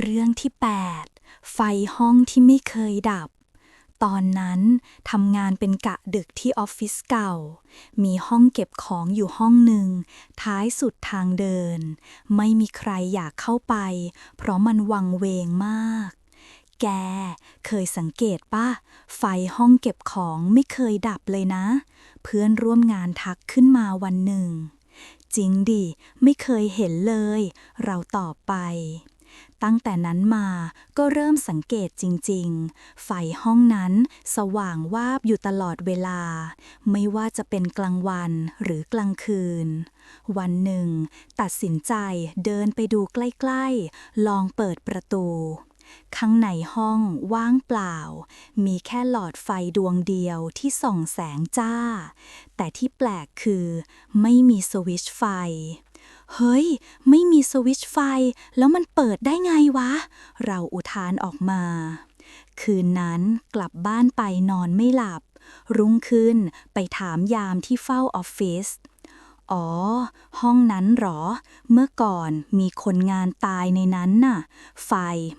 เรื่องที่ 8 ไฟห้องที่ไม่เคยดับ ตอนนั้นทำงานเป็นกะดึกที่ออฟฟิศเก่า มีห้องเก็บของอยู่ห้องหนึ่ง ท้ายสุดทางเดิน ไม่มีใครอยากเข้าไป เพราะมันวังเวงมาก แก เคยสังเกตป่ะ ไฟห้องเก็บของไม่เคยดับเลยนะ เพื่อนร่วมงานทักขึ้นมาวันหนึ่ง จริงดิ ไม่เคยเห็นเลย เราตอบไป ตั้งแต่นั้นมาก็เริ่มสังเกตจริงๆ ไฟห้องนั้นสว่างวาบอยู่ตลอดเวลา ไม่ว่าจะเป็นกลางวันหรือกลางคืน วันหนึ่ง ตัดสินใจเดินไปดูใกล้ๆ ลองเปิดประตู ข้างในห้องว่างเปล่า มีแค่หลอดไฟดวงเดียวที่ส่องแสงจ้า แต่ที่แปลกคือ ไม่มีสวิตช์ไฟ เฮ้ย ไม่มีสวิตช์ไฟ แล้วมันเปิดได้ไงวะ เราอุทานออกมา คืนนั้นกลับบ้านไปนอนไม่หลับ รุ่งขึ้นไปถามยามที่เฝ้าออฟฟิศอ๋อ ห้องนั้นหรอ เมื่อก่อนมีคนงานตายในนั้นน่ะ ไฟ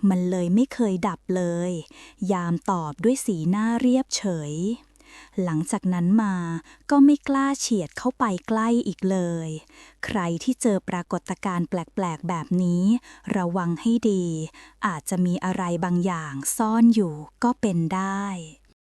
มันเลยไม่เคยดับเลย ยามตอบด้วยสีหน้าเรียบเฉย หลังจากนั้นมาก็ไม่กล้าเฉียดเข้าไปใกล้อีกเลย ใครที่เจอปรากฏการณ์แปลกๆ แบบนี้ ระวังให้ดี อาจจะมีอะไรบางอย่างซ่อนอยู่ก็เป็นได้